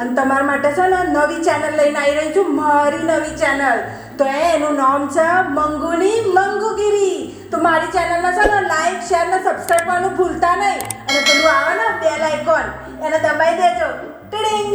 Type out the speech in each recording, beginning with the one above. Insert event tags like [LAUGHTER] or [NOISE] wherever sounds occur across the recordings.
અને તમારા માટે છે ને નવી ચેનલ લઈને આવી રહી છું, મારી નવી ચેનલ તો એ એનું નામ છે મંગુની મંગુગીરી. તો મારી ચેનલને છે ને લાઈક શેર ને સબસ્ક્રાઈબ કરવાનું ભૂલતા નહીં. અને પેલું આવે ને બેલ આઇકોન એને દબાઈ દેજો. ટીડિંગ.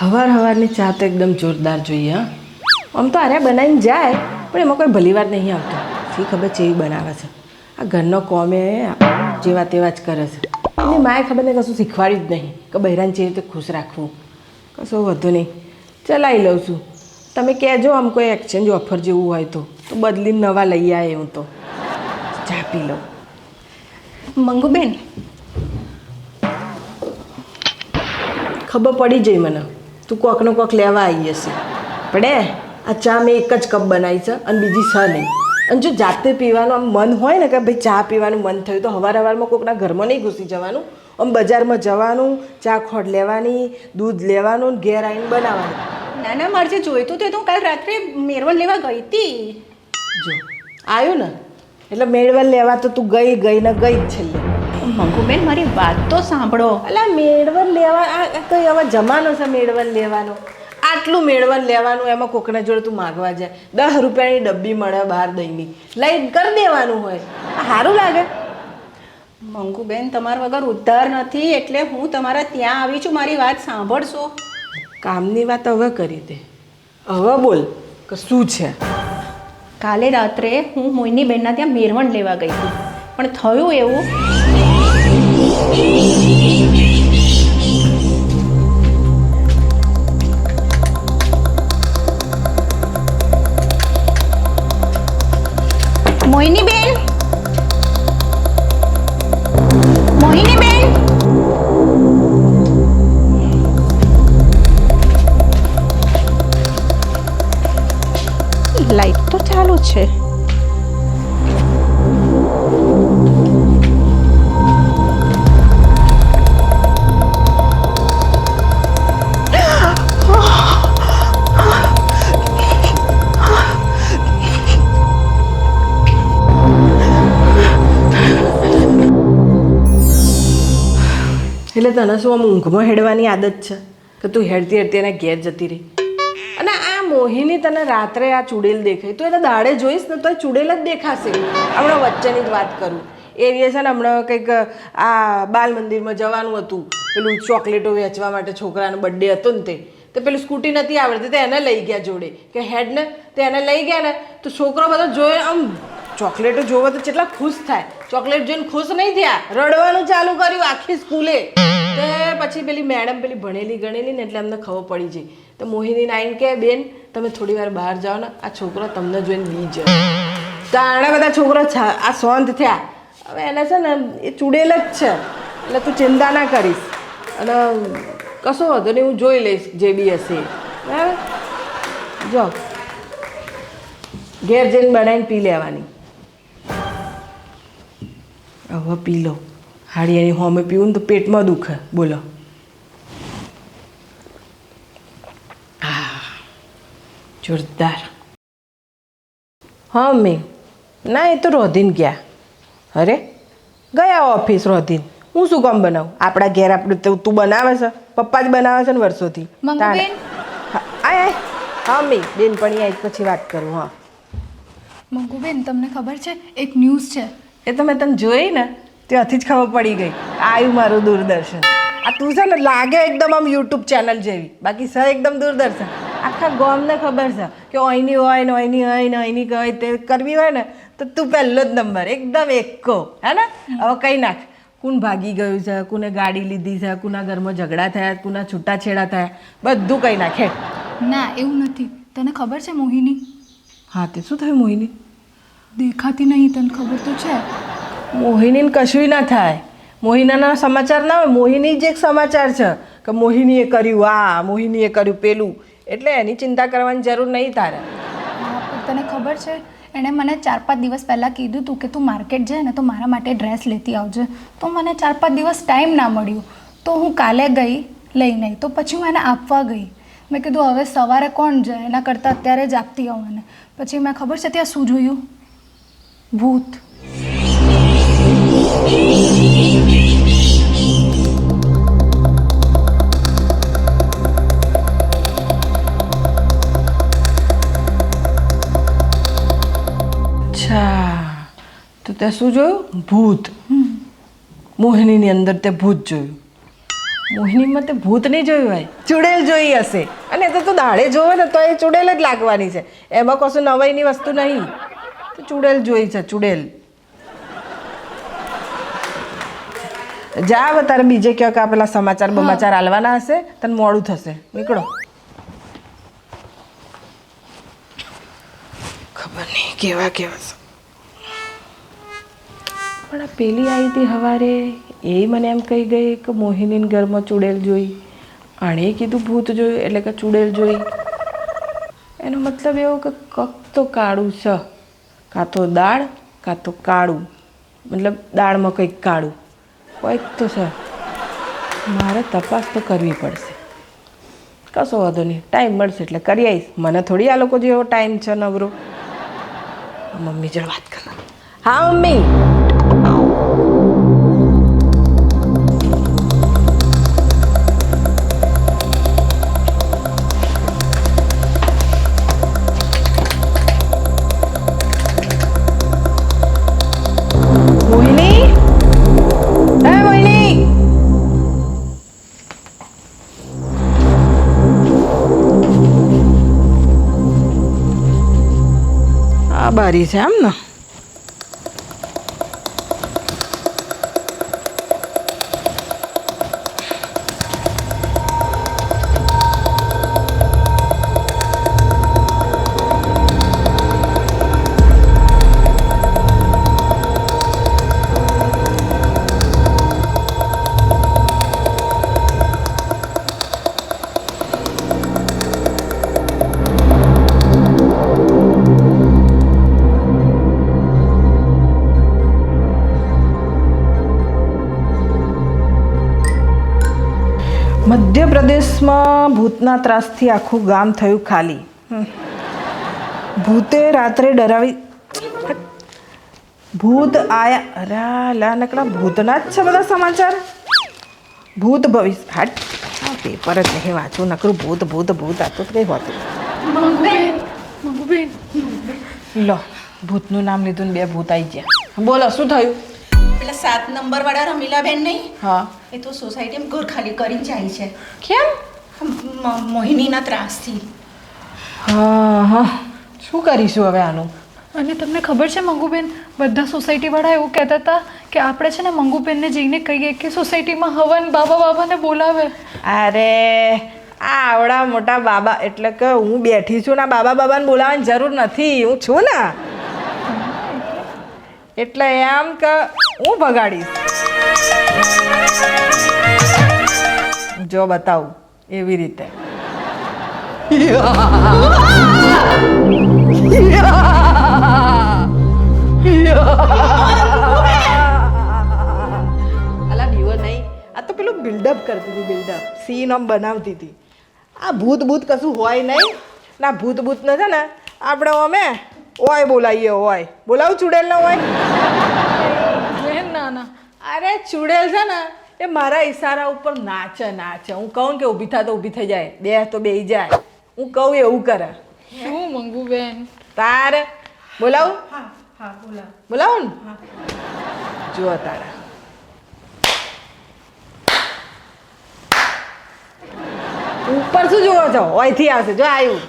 હવાર હવારની ચા તો એકદમ જોરદાર જોઈએ આમ તો આરે બનાવીને જાય, પણ એમાં કોઈ ભલી વાત નહીં આવતો. શી ખબર એવી બનાવે છે. આ ઘરનો કોમે જેવા તેવા જ કરે છે. એની માએ ખબર ને કશું શીખવાડ્યું જ નહીં. કે બહેરાને જે રીતે ખુશ રાખવું. કશું વધુ નહીં. ચલાવી લઉં છું. તમે કહેજો આમ કોઈ એક્સચેન્જ ઓફર જેવું હોય તો. તો બદલીને નવા લઈ આવે હું તો. ચા પી લઉં. મંગુબેન. ખબર પડી જઈ મને. તું કોકનો કોક લેવા આવી હશે પડે? આ ચા મેં એક જ કપ બનાવી છે અને બીજી છ નહીં. અને જો જાતે પીવાનું આમ મન હોય ને કે ભાઈ ચા પીવાનું મન થયું તો હવાર હવારમાં કોકના ઘરમાં નહીં ઘૂસી જવાનું. આમ બજારમાં જવાનું ચા ખોડ લેવાની દૂધ લેવાનું ઘેર આવીને બનાવવાનું. ના ના મારે જે જોઈતું હતું તો હું કાલ રાત્રે મેળવણ લેવા ગઈ હતી. જો આવ્યું ને. એટલે મેળવણ લેવા તો તું ગઈ ગઈ ને ગઈ જ છેલ્લે. મંગુબેન મારી વાત તો સાંભળો. અલા મેળવણ લેવા આ આ કઈ હવે જમાનો છે મેળવણ લેવાનો. આટલું મેળવન લેવાનું એમાં કોકના જોડે તું માગવા જાય. દસ રૂપિયાની ડબ્બી મળે બહાર દહીંની. લઈને કરી દેવાનું હોય. સારું લાગે. મંકુબેન તમારા વગર ઉદ્ધાર નથી એટલે હું તમારા ત્યાં આવી છું. મારી વાત સાંભળશો. કામની વાત હવે કરી દે. હવે બોલ કે શું છે? કાલે રાત્રે હું મોઈની બહેનના ત્યાં મેરવણ લેવા ગઈ હતી. પણ થયું એવું મોહિની બેન મોહિની બેન લાઈટ તો ચાલુ છે એટલે તને શું આમ ઊંઘમાં હેડવાની આદત છે? કે તું હેડતી હેડતી એના ઘેર જતી રહી? અને આ મોહિની તને રાત્રે આ ચૂડેલ દેખાય. તું એને દાડે જોઈશ ને તો એ ચૂડેલ જ દેખાશે. હમણાં વચ્ચેની જ વાત કરું. એ દિવસે ને હમણાં કંઈક આ બાલ મંદિરમાં જવાનું હતું. પેલું ચોકલેટો વેચવા માટે છોકરાનો બર્થડે હતો ને તે. તો પેલું સ્કૂટી નથી આવડતી, તો એને લઈ ગયા જોડે. કે હેડ ને, તો એને લઈ ગયા ને. તો છોકરો બધો જોયો આમ ચોકલેટો જોવો તો કેટલા ખુશ થાય. ચોકલેટ જોઈને ખુશ નહીં થયા. રડવાનું ચાલુ કર્યું આખી સ્કૂલે. તો પછી પેલી મેડમ પેલી ભણેલી ગણેલી ને એટલે અમને ખબર પડી જઈ તો મોહિની નાઈન કે બેન, તમે થોડી વાર બહાર જાઓ ને, આ છોકરો તમને જોઈને બી જાય તો આણા બધા છોકરા આ શાંત થયા. હવે એને છે ને, એ ચૂડેલ જ છે. એટલે તું ચિંતા ના કરીશ. અને કશો વાંધો નહીં, હું જોઈ લઈશ જે બી હશે બરાબર? જો. ઘેર જઈને બનાવીને પી લેવાની. હવે પી લો. હાડી એની હોમે પીવું ને તો પેટમાં દુખે. બોલો. જોરદાર. હા મેં ના એ તો રોધીન ગયા. અરે ગયા ઓફિસ રોધીન. હું શું કામ બનાવું? આપણા ઘેર આપણે તો તું બનાવે છે. પપ્પા જ બનાવે છે ને વર્ષોથી. હા આય આય. હા મેં બેનપણી આવી પછી વાત કરું હા. મંગુબેન તમને ખબર છે? એક ન્યૂઝ છે. એ તો મેં તને જોઈ ને ત્યાંથી જ ખબર પડી ગઈ. આવ્યું મારું દૂરદર્શન. આ તું છે ને લાગે એકદમ આમ યુટ્યુબ ચેનલ જેવી. બાકી સ એકદમ દૂરદર્શન. આખા ગોમને ખબર છે કે અહીંની હોય ને અહીંની હોય ને અહીંની હોય તે કરવી હોય ને તો તું પહેલો જ નંબર. એકદમ એકો. હે ને? હવે કંઈ નાખ. કોણ ભાગી ગયું છે? કોને ગાડી લીધી છે? કોના ઘરમાં ઝઘડા થયા? કોના છૂટાછેડા થયા? બધું કંઈ નાખે. ના એવું નથી. તને ખબર છે મોહિની? હા તે શું થયું મોહિની? દેખાતી નહીં તને ખબર તો છે. મોહિનીને કશું ના થાય. મોહિનાના સમાચાર ના હોય મોહિની જ એક સમાચાર છે કે મોહિનીએ કર્યું આ, મોહિનીએ કર્યું પેલું. એટલે એની ચિંતા કરવાની જરૂર નહીં તારે. તને ખબર છે, એણે મને ચાર પાંચ દિવસ પહેલાં કીધું હતું કે તું માર્કેટ જાય ને તો મારા માટે ડ્રેસ લેતી આવજે. તો મને ચાર પાંચ દિવસ ટાઈમ ના મળ્યું. તો હું કાલે ગઈ લઈને. તો પછી હું એને આપવા ગઈ. મેં કીધું, હવે સવારે કોણ જાય? એના કરતાં અત્યારે જ આપતી આવું મને. પછી મેં ખબર છે, ત્યાં શું જોયું? ભૂત. અચ્છા. તો તે શું જોયું? ભૂત. મોહિનીની અંદર તે ભૂત જોયું. મોહિનીમાં તે ભૂત નહીં જોયું હોય. ચુડેલ જોઈ હશે. અને તો તું દાડે જોવે ને તો એ ચુડેલ જ લાગવાની છે. એમાં કશું નવાઈની વસ્તુ નહીં. તો ચુડેલ જોઈ છે, ચુડેલ. જા તારે બીજે ક્યાંક આ પેલા સમાચાર બમાચાર હાલવાના હશે તને મોડું થશે. નીકળો. ખબર નહીં કેવા કેવા પણ આ પેલી આવી હતી સવારે એ મને એમ કહી ગઈ કે મોહિનીના ઘરમાં ચૂડેલ જોઈ. આણે કીધું ભૂત જોયું એટલે કે ચૂડેલ જોઈ. એનો મતલબ એવો કે કક તો કાળું છે કાં તો દાળ કાં તો કાળું. મતલબ દાળમાં કંઈક કાળું. કોઈક તો છે. મારે તપાસ તો કરવી પડશે. કશો વાંધો નહીં. ટાઈમ મળશે એટલે કરી આવીશ. મને થોડી આ લોકો જેવો ટાઈમ છે નવરો મમ્મી જોડે વાત કરવા હા, મમ્મી. આ બારી છે એમ ને? મધ્યપ્રદેશમાં ભૂતના ત્રાસથી આખું ગામ થયું ખાલી. ભૂતે રાત્રે ડરાવી ભૂત આયા. અરે લા નકડા ભૂતના જ છે બધા સમાચાર. ભૂત ભવિષ્ય. હાટ. પેપર જ નહીં વાંચું નકરું ભૂત ભૂત ભૂત આતું કંઈ હોતું લો ભૂતનું નામ લીધું ને બે ભૂત આવી ગયા. બોલો શું થયું? પેલા સાત નંબર વાળા રમીલાબેન નહીં? હા. એ તો સોસાયટીમાં ઘર ખાલી કરીને જાય છે. કેમ? મ- મોહિનીના ત્રાસથી. હા હા શું કરીશું હવે આનું? અને તમને ખબર છે મંગુબેન બધા સોસાયટીવાળા એવું કહેતા હતા કે આપણે છે ને મંગુબેનને જઈને કહીએ કે સોસાયટીમાં હવન બાબા બાબાને બોલાવે. અરે આ આવડા મોટા બાબા એટલે કે હું બેઠી છું ને આ બાબા બાબાને બોલાવવાની જરૂર નથી હું છું ને. એટલે એમ કે હું ભગાડીશ. જો બતાવું. એવી રીતે. અલા બીવો નહીં. આ તો પેલું બિલ્ડઅપ કરતી હતી બિલ્ડઅપ સીન આમ બનાવતી હતી. આ ભૂત ભૂત કશું હોય નહીં. ના ભૂત ભૂત ને છે ને આપણે અમે ઓય બોલાવીએ ઓય. બોલાવું ચુડેલ ને બેન ના ના અરે ચુડેલ છે ને એ મારા ઈશારા ઉપર નાચે નાચે. હું કહું કે ઊભી થાય તો ઊભી થઈ જાય. બે તો બેહી જાય. હું કહું એવું કરે. શું મંગુબેન તારે? બોલાવું? બોલાવું. ને? જુઓ તારા. ઉપર શું જુઓ છો? ઓયથી આવશે. જો આવ્યું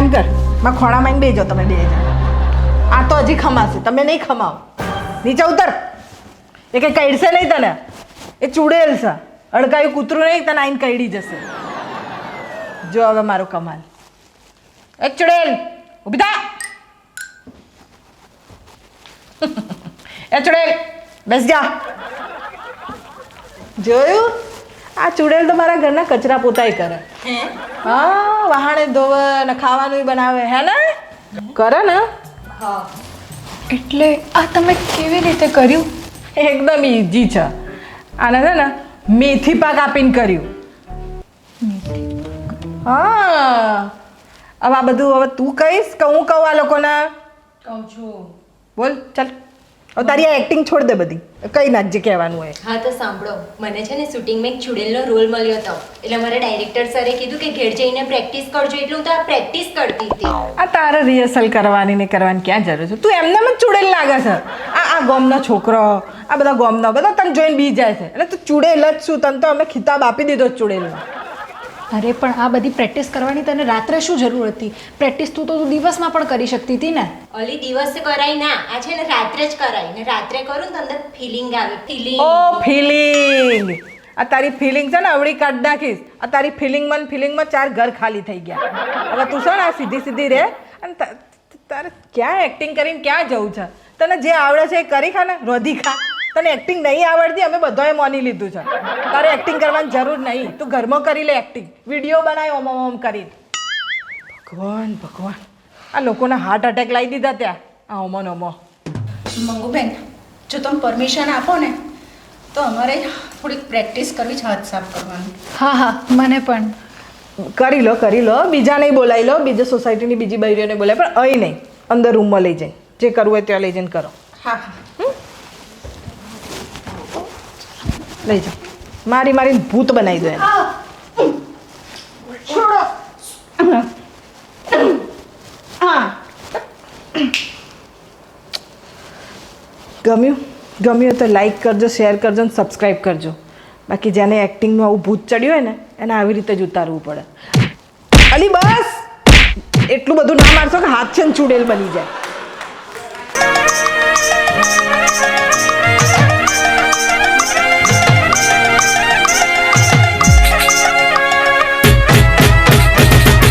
એમ કર. માં ખોણામાં બેજો તમે બે આ તો હજી ખમાશે. તમે નહીં ખમાવો. નીચે ઉતર. એ કંઈ કઈડશે નહીં તને. એ ચૂડેલ છે. અડકાયું કૂતરું નહીં તને આઈને કઈડી જશે. જો હવે મારો કમાલ. એ ચૂડેલ. થા. [LAUGHS] એ ચૂડેલ બેસ જા. જોયું? આ ચૂડેલ તો મારા ઘરના કચરા પોતાય કરે. હા? વહાણે ધોવે ને ખાવાનું બનાવે. હે ને? કરે ને? એટલે આ તમે કેવી રીતે કર્યું? એકદમ ઈઝી છે. આને છે ને મેથી પાક આપીને કર્યું. હા. હવે આ બધું હવે તું કહીશ કે હું કહું આ લોકોને? કહું છું. બોલ ચાલ. હવે તારી આ એક્ટિંગ છોડ દે બધી. કઈ નાખજે કહેવાનું હોય. હા તો સાંભળો. મને છે ને શૂટિંગમાં એક ચુડેલનો રોલ મળ્યો હતો. એટલે મારા ડાયરેક્ટર સરે કીધું કે ઘેર જઈને પ્રેક્ટિસ કરજો. એટલે હું તો આ પ્રેક્ટિસ કરતી હતી. આ તારે રિહર્સલ કરવાની ને કરવાની ક્યાં જરૂર છે? તું એમને જ ચુડેલ લાગે છે. આ આ ગોમનો છોકરો આ બધા ગોમનો બધા તને જોઈને બી જાય છે. એટલે તું ચુડેલ જ છું. તને તો અમે ખિતાબ આપી દીધો ચૂડેલનો. અરે પણ આ બધી પ્રેક્ટિસ કરવાની તને રાત્રે શું જરૂર હતી? પ્રેક્ટિસ તું તો તું દિવસમાં પણ કરી શકતી હતી ને? ઓલી દિવસે કરાય ના આ છે ને રાત્રે જ કરાય ને રાત્રે કરું તો અંદર ફિલિંગ આવે ફિલિંગ ઓ ફિલિંગ આ તારી ફિલિંગ છે ને અવળી કાઢ નાખીશ. આ તારી ફિલિંગમાં ફિલિંગમાં ચાર ઘર ખાલી થઈ ગયા. હવે તું છે ને આ સીધી સીધી રે. અને તારે ક્યાં એક્ટિંગ કરીને ક્યાં જવું છે? તને જે આવડે છે એ કરી ખા ને રોધી ખા. તને એક્ટિંગ નહીં આવડતી અમે બધાએ માની લીધું છે. તારે એક્ટિંગ કરવાની જરૂર નહીં. તું ઘરમાં કરી લે એક્ટિંગ વીડિયો બનાય ઓમ ઓમ ઓમ કરીને ભગવાન ભગવાન. આ લોકોના હાર્ટ અટેક લાવી દીધા ત્યાં. આ ઓમો ને ઓમો. મંગુબેન જો તમે પરમિશન આપો ને તો અમારે થોડીક પ્રેક્ટિસ કરવી છે હાથ સાફ કરવાની. હા હા મને પણ. કરી લો કરી લો. બીજા નહીં બોલાવી લો. બીજા સોસાયટીની બીજી બૈરીઓને બોલાય. પણ અહીં નહીં. અંદર રૂમમાં લઈ જઈને જે કરવું હોય ત્યાં લઈ જઈને કરો. હા હા. લઈ જાઓ. મારી મારી ભૂત બનાવી દો એને. ગમ્યું? ગમ્યું તો લાઈક કરજો શેર કરજો અને સબસ્ક્રાઈબ કરજો. બાકી જેને એક્ટિંગનું આવું ભૂત ચડ્યું હોય ને એને આવી રીતે જ ઉતારવું પડે. અલી બસ! એટલું બધું ના મારશો કે હાથ છે ને ચૂડેલ બની જાય.